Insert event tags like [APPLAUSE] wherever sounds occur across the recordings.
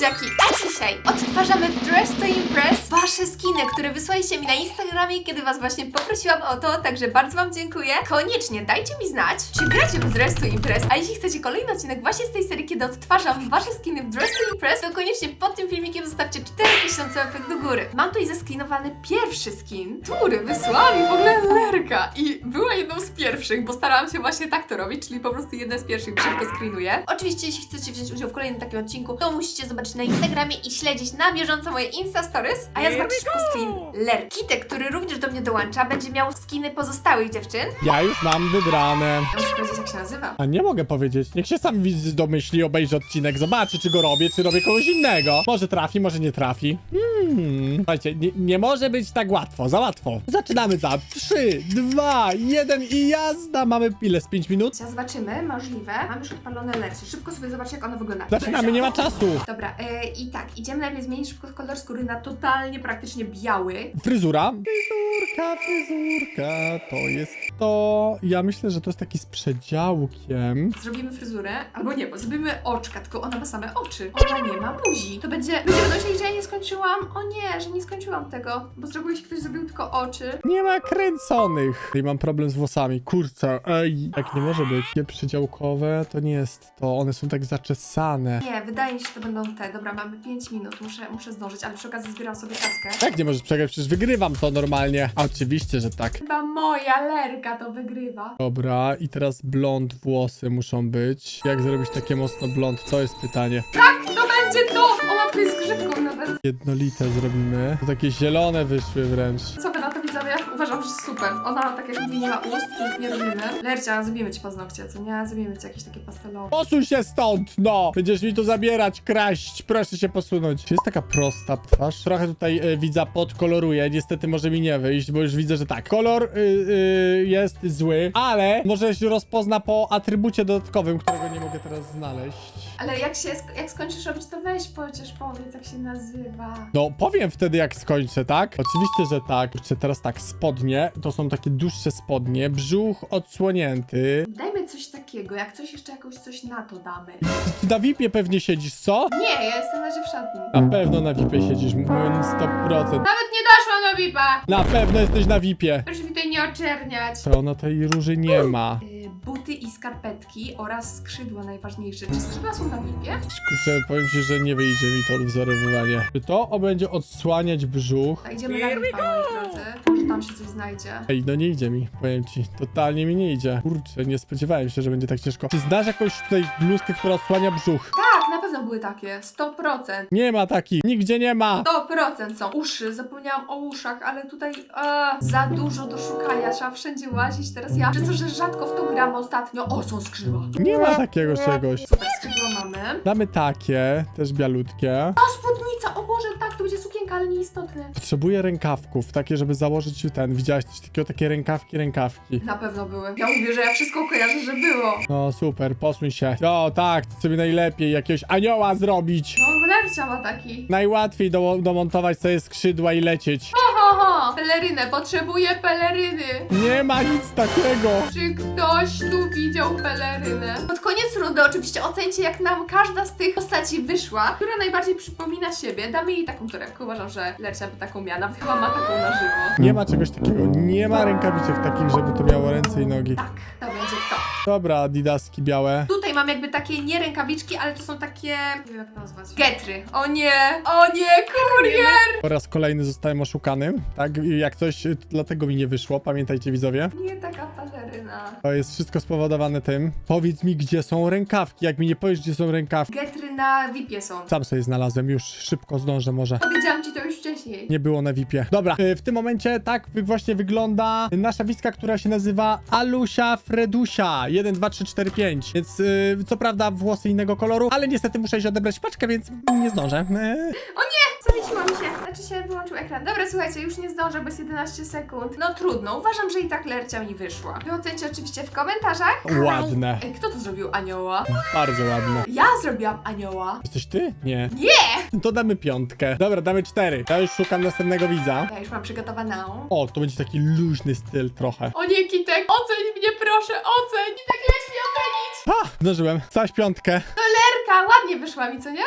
słodziaki, a dzisiaj odtwarzamy w Dress to Impress wasze skiny, które wysłaliście mi na Instagramie, kiedy was właśnie poprosiłam o to, także bardzo wam dziękuję. Koniecznie dajcie mi znać, czy gracie w Dress to Impress, a jeśli chcecie kolejny odcinek właśnie z tej serii, kiedy odtwarzam wasze skiny w Dress to Impress, to koniecznie pod tym filmikiem zostawcie 4000 łapek do góry. Mam tutaj zeskinowany pierwszy skin, który wysłała mi w ogóle Lerka i była jedną z pierwszych, bo starałam się właśnie tak to robić, czyli po prostu jedna z pierwszych szybko screenuję. Oczywiście, jeśli chcecie wziąć udział w kolejnym takim odcinku, to musicie zobaczyć na Instagramie i śledzić na bieżąco moje Insta Stories, a ja zobaczę szybko screen Lerki. Kitek, który również do mnie dołącza, będzie miał skiny pozostałych dziewczyn. Ja już mam wybrane. Ja muszę powiedzieć, jak się nazywa. A nie mogę powiedzieć. Niech się sam widz domyśli, obejrzy odcinek, zobaczy, czy go robię, czy robię kogoś innego. Może trafi, może nie trafi. Hmm. Słuchajcie, nie, nie może być tak łatwo, za łatwo. Zaczynamy za 3, 2, 1 i jazda. Mamy ile z 5 minut? Teraz zobaczymy, możliwe. Mam już odpalone lercie. Szybko sobie zobaczę, jak ono wygląda. Zaczynamy, nie ma czasu. Dobra, e, i tak, idziemy najpierw zmienić szybko kolor skóry na totalnie praktycznie biały. Fryzura. Fryzurka, fryzurka, to jest to. Ja myślę, że to jest taki z przedziałkiem. Zrobimy fryzurę, albo nie, bo zrobimy oczka, tylko ona ma same oczy. Ona nie ma buzi. To będzie, będziemy myśleli, że ja nie skończyłam. O nie, że nie skończyłam tego, bo zrobiłeś, ktoś zrobił tylko oczy. Nie ma kręconych. I mam problem z włosami. Kurczę, ej. Tak nie może być. Te przedziałkowe to nie jest to. One są tak zaczesane. Nie, wydaje mi się, że to będą te. Dobra, mamy 5 minut, muszę, muszę zdążyć, ale przy okazji zbieram sobie kaskę. Jak nie możesz przegrać? Przecież wygrywam to normalnie. A oczywiście, że tak. Chyba moja lerka to wygrywa. Dobra, i teraz blond włosy muszą być. Jak zrobić takie mocno blond? To jest pytanie. Tak, to będzie to! Ona tu jest grzybką nawet. Jednolite zrobimy. To takie zielone wyszły wręcz. Co super. Ona, tak jak ma ust, więc nie robimy. Lercia, zrobimy ci paznokcie, co nie? Zrobimy ci jakieś takie pastelowe. Posuń się stąd, no! Będziesz mi tu zabierać, kraść, proszę się posunąć. Jest taka prosta twarz? Trochę tutaj e, widza podkoloruję, niestety może mi nie wyjść, bo już widzę, że tak. Kolor y, y, jest zły, ale może się rozpozna po atrybucie dodatkowym, którego nie mogę teraz znaleźć. Ale jak się, sk- jak skończysz robić, to weź chociaż powiedz, jak się nazywa. No, powiem wtedy, jak skończę, tak? Oczywiście, że tak. Kurczę, teraz tak, spodnie, to są takie dłuższe spodnie, brzuch odsłonięty. Dajmy coś takiego, jak coś jeszcze jakoś coś na to damy. Ty na VIP-ie pewnie siedzisz, co? Nie, ja jestem na razie w szatni. Na pewno na VIP-ie siedzisz, mówiąc 100%. Nawet nie doszłam do VIP-a! Na pewno jesteś na VIP-ie. Proszę mi tutaj nie oczerniać. To ona tej róży nie ma. Y, Buty i skarpetki oraz skrzydła najważniejsze. Czy skrzydła są na VIP-ie? Kurczę, powiem ci, że nie wyjdzie mi to odwzorowywanie. Czy to będzie odsłaniać brzuch? A idziemy na VIP-a, moi drodzy. Może tam się coś znajdzie. Ej, no nie idzie mi, powiem ci. Totalnie mi nie idzie. Kurczę, nie spodziewałem się, że będzie tak ciężko. Czy znasz jakąś tutaj bluzkę, która odsłania brzuch? Tak, na pewno były takie. 100%. Nie ma takich, nigdzie nie ma. 100% są. Uszy, zapomniałam o uszach, ale tutaj e, za dużo do szukania, trzeba wszędzie łazić. Teraz ja, że co, że rzadko w to gram ostatnio. O, są skrzydła. Nie ma takiego czegoś. Super, skrzydła mamy. Damy takie, też bialutkie. O, sukienka, ale nieistotne. Potrzebuję rękawków, takie, żeby założyć ten. Widziałaś coś takiego, takie rękawki, rękawki. Na pewno były. Ja mówię, że ja wszystko kojarzę, że było. No super, posuń się. O tak, to sobie najlepiej jakiegoś anioła zrobić. No, Lercia ma taki. Najłatwiej do, domontować sobie skrzydła i lecieć. Ho, pelerynę, potrzebuję peleryny. Nie ma nic takiego. Czy ktoś tu widział pelerynę? Pod koniec rundy oczywiście ocencie, jak nam każda z tych postaci wyszła, która najbardziej przypomina siebie. Damy jej taką torebkę. Uważam, że Lercia by taką miała. Nawet chyba ma taką na żywo. Nie ma czegoś takiego. Nie ma rękawiczek takich, żeby to miało ręce i nogi. Tak, to będzie to. Dobra, adidaski białe. Tutaj mam jakby takie nie rękawiczki, ale to są takie... Nie wiem jak to nazwać. Getry. O nie, o nie, kurier! Po raz kolejny zostałem oszukany. Tak, I jak coś, y, dlatego mi nie wyszło. Pamiętajcie widzowie. Nie taka peleryna. To jest wszystko spowodowane tym. Powiedz mi, gdzie są rękawki. Jak mi nie powiesz, gdzie są rękawki. Getry na VIP-ie są. Sam sobie znalazłem, już szybko zdążę może. Powiedziałam ci to już wcześniej. Nie było na VIP-ie. Dobra, y, w tym momencie tak wy- właśnie wygląda nasza wiska, która się nazywa Alusia Fredusia 1, 2, 3, 4, 5. Więc y, co prawda włosy innego koloru, ale niestety muszę iść odebrać paczkę, więc nie zdążę. Y, Zawiesiłam się. Znaczy się wyłączył ekran. Dobra, słuchajcie, już nie zdążę, bo jest 11 sekund. No trudno, uważam, że i tak Lercia mi wyszła. Wy ocencie oczywiście w komentarzach. ładne. Ej, kto tu zrobił anioła? Bardzo ładne. Ja zrobiłam anioła. Jesteś ty? Nie. Nie! To damy piątkę. Dobra, damy cztery. Ja już szukam następnego widza. Ja już mam przygotowaną. O, to będzie taki luźny styl trochę. O nie, Kitek, oceń mnie proszę, oceń! Kitek, leć mi ocenić! A, zdążyłem. Całaś piątkę. Ładnie wyszła mi, co nie?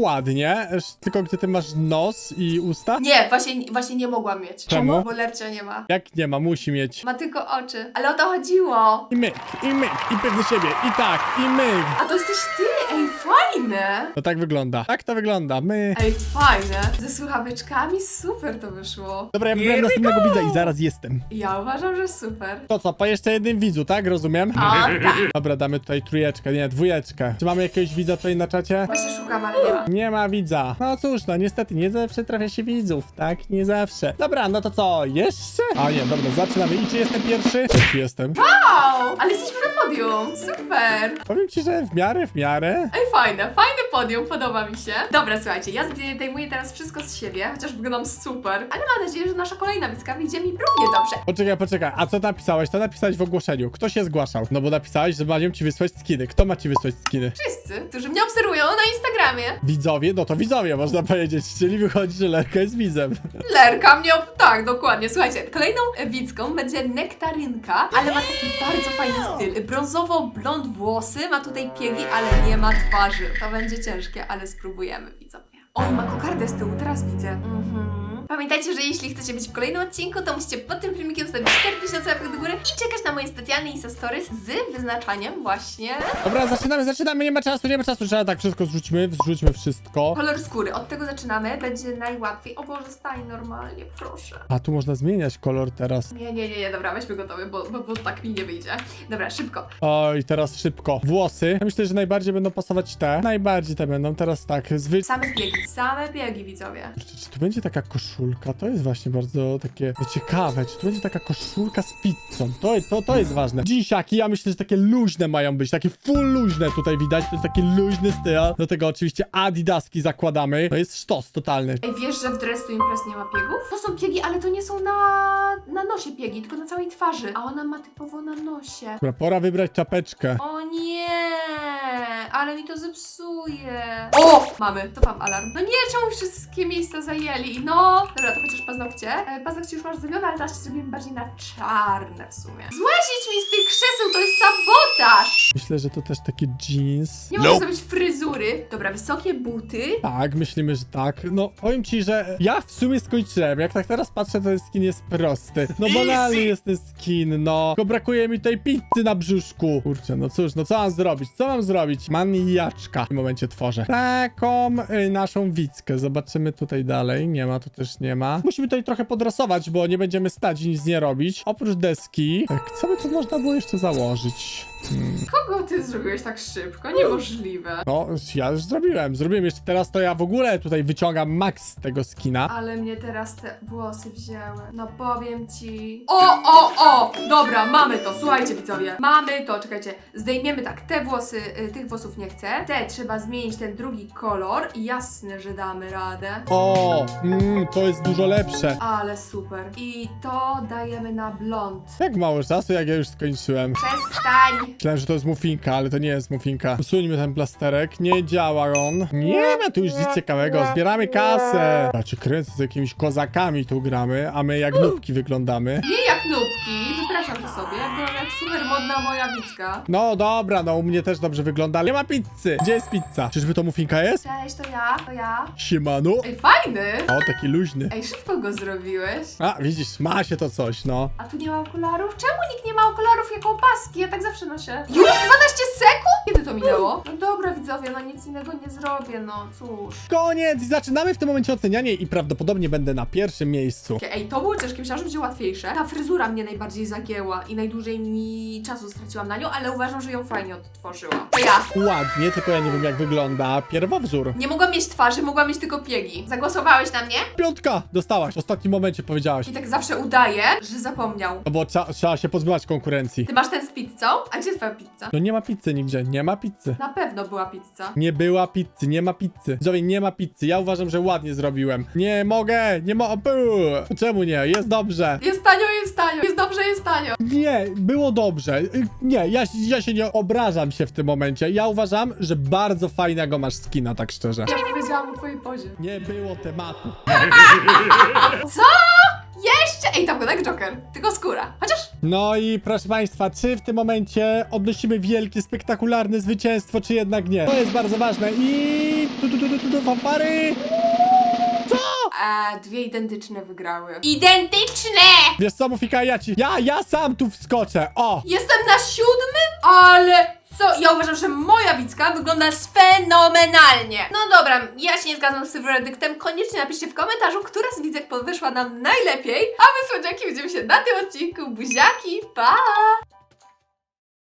Ładnie. Tylko gdzie ty masz nos i usta? Nie, właśnie, właśnie nie mogłam mieć. Czemu? Bo Lercia nie ma. Jak nie ma, musi mieć. Ma tylko oczy. Ale o to chodziło. I myk, i myk, i pewny siebie, i tak, i myk. A to jesteś ty, ej, fajne. No tak wygląda. Tak to wygląda. My. Ej, fajne. Ze słuchaweczkami super to wyszło. Dobra, ja wybrałem następnego widza i zaraz jestem. Ja uważam, że super. To co, po jeszcze jednym widzu, tak? Rozumiem? A, tak. [LAUGHS] Dobra, damy tutaj trójeczkę, nie, dwójeczkę. Czy mamy jakiegoś widza tutaj na czacie? Właśnie szukam, ale nie ma. Nie ma widza. No cóż, no niestety nie zawsze trafia się widzów, tak? Nie zawsze. Dobra, no to co, jeszcze? A nie, dobra, zaczynamy. I czy jestem pierwszy? Pierwszy jestem. Wow, ale jesteśmy na podium. Super. Powiem ci, że w miarę, w miarę. Ej, fajne, fajne podium, podoba mi się. Dobra, słuchajcie, ja zdejmuję teraz wszystko z siebie, chociaż wyglądam super. Ale mam nadzieję, że nasza kolejna widzka wyjdzie mi równie dobrze. Poczekaj, poczekaj, a co napisałeś? To napisałeś w ogłoszeniu. Kto się zgłaszał? No bo napisałeś, że mają ci wysłać skiny. Kto ma ci wysłać skiny? Wszyscy, którzy mnie obserwują na Instagramie. Widzowie? No to widzowie, można powiedzieć. Czyli wychodzi, że Lerka jest widzem. Lerka mnie, ob... tak, dokładnie. Słuchajcie, kolejną widzką będzie nektarynka, ale ma taki bardzo fajny styl. Brązowo-blond włosy, ma tutaj piegi, ale nie ma twarzy. To będzie ciężkie, ale spróbujemy, widzowie. O, ma kokardę z tyłu, teraz widzę. Mhm. Pamiętajcie, że jeśli chcecie być w kolejnym odcinku, to musicie pod tym filmikiem zostawić 4000 łapek do góry i czekać na moje specjalne Insta Stories z wyznaczaniem właśnie Dobra, zaczynamy, zaczynamy, nie ma czasu, nie ma czasu. Trzeba tak wszystko zrzućmy, zrzućmy wszystko. kolor skóry. Od tego zaczynamy, będzie najłatwiej. O Boże, stań normalnie, proszę. A tu można zmieniać kolor teraz. Nie, nie, nie, nie, dobra, weźmy gotowy, bo, bo, bo tak mi nie wyjdzie. Dobra, szybko. Oj, teraz szybko. Włosy. Ja myślę, że najbardziej będą pasować te. Najbardziej te będą. Teraz tak, zwy... Same biegi, same biegi, widzowie. Kurczę, Czy tu będzie taka koszulka? To jest właśnie bardzo takie no, ciekawe. Czy tu będzie taka koszulka z pizzą? To, to, to jest ważne. Dzisiaki, ja myślę, że takie luźne mają być. Takie full luźne tutaj widać. To jest taki luźny styl. Do tego oczywiście adidaski zakładamy. To jest sztos totalny. Ej, wiesz, że w Dress to Impress nie ma piegów? To są piegi, ale to nie są na, na nosie piegi, tylko na całej twarzy. A ona ma typowo na nosie. Dobra, pora wybrać czapeczkę. O nie, ale mi to zepsuje. O, mamy, to wam alarm. No nie, czemu wszystkie miejsca zajęli? No, dobra, to chociaż paznokcie. E, paznokcie już masz zrobione, ale teraz zrobimy bardziej na czarne w sumie. Złazić mi z tych krzeseł, to jest sabotaż! Myślę, że to też taki jeans. Nie mogę zrobić fryzury. Dobra, wysokie buty. Tak, myślimy, że tak. No, powiem ci, że ja w sumie skończyłem. Jak tak teraz patrzę, to ten skin jest prosty. No banalny jest ten skin, no. Tylko brakuje mi tej pizzy na brzuszku. Kurczę, no cóż, no co mam zrobić? Co mam zrobić? Maniaczka w tym momencie tworzę. Taką y, naszą widzkę. Zobaczymy tutaj dalej. Nie ma, tu też nie ma. Musimy tutaj trochę podrasować, bo nie będziemy stać i nic nie robić. Oprócz deski, tak, co by tu można było jeszcze założyć? Kogo ty zrobiłeś tak szybko? Niemożliwe. No, ja już zrobiłem. Zrobiłem jeszcze teraz to ja w ogóle tutaj wyciągam max tego skina. Ale mnie teraz te włosy wzięły. No powiem ci. O, o, o! Dobra, mamy to, słuchajcie widzowie. Mamy to, czekajcie. Zdejmiemy tak, te włosy, y, tych włosów nie chcę. Te trzeba zmienić ten drugi kolor. Jasne, że damy radę. O, mm, to jest dużo lepsze. Ale super. I to dajemy na blond. Jak mało czasu, jak ja już skończyłem. Przestań! Myślałem, że to jest mufinka, ale to nie jest mufinka. Usuńmy ten plasterek. Nie działa on. Nie ma tu już nic ciekawego. Zbieramy kasę. Cię kręcę z jakimiś kozakami tu gramy, a my jak nubki wyglądamy. Nie jak nubki, wypraszam to sobie. Byłam jak super modna moja widzka. No dobra, no u mnie też dobrze wygląda, ale nie ma pizzy. Gdzie jest pizza? Czyżby to mufinka jest? Cześć, to ja, to ja. Siemano. Ej, fajny! O, taki luźny. Ej, szybko go zrobiłeś. A, widzisz, ma się to coś, no. A tu nie ma okularów? Czemu nikt nie ma okularów jako opaski? Ja tak zawsze noszę. Już 12 sekund? To minęło? No dobra widzowie, no nic innego nie zrobię, no cóż. Koniec! I zaczynamy w tym momencie ocenianie i prawdopodobnie będę na pierwszym miejscu. Ej, to było ciężkie, myślałam, że będzie łatwiejsze. Ta fryzura mnie najbardziej zagięła i najdłużej mi czasu straciłam na nią, ale uważam, że ją fajnie odtworzyłam. To ja. Ładnie, tylko ja nie wiem jak wygląda pierwowzór. Nie mogłam mieć twarzy, mogłam mieć tylko piegi. Zagłosowałeś na mnie? Piątka! Dostałaś, w ostatnim momencie powiedziałaś. I tak zawsze udaje, że zapomniał. No bo trza, trzeba się pozbywać konkurencji. Ty masz ten z pizzą? A gdzie twoja pizza? No nie ma pizzy nigdzie, nie ma pizzy. Na pewno była pizza. Nie była pizzy, nie ma pizzy. Widzowie, nie ma pizzy. Ja uważam, że ładnie zrobiłem. Nie mogę, nie mo... Puh. Czemu nie? Jest dobrze. Jest tanio, jest tanio. Jest dobrze, jest tanio. Nie, było dobrze. Y, Nie, ja, ja się nie obrażam się w tym momencie. Ja uważam, że bardzo fajnego masz skina, tak szczerze. Ja powiedziałam o twojej pozie. Nie było tematu. [LAUGHS] Co? Oczywiście, ej, tam wygląda jak Joker, tylko skóra. Chociaż No i proszę państwa, czy w tym momencie odnosimy wielkie, spektakularne zwycięstwo, czy jednak nie? To jest bardzo ważne i... Tu, tu, tu, tu, tu, tu fanfary! A dwie identyczne wygrały. Identyczne! Wiesz co, Mufika, ja ci... Ja, ja sam tu wskoczę, o! Jestem na siódmym, ale co? Ja uważam, że moja Wicka wygląda fenomenalnie. No dobra, ja się nie zgadzam z tym werdyktem. Koniecznie napiszcie w komentarzu, która z widzek podwyżła nam najlepiej. A my, słodziaki, widzimy się na tym odcinku. Buziaki, pa!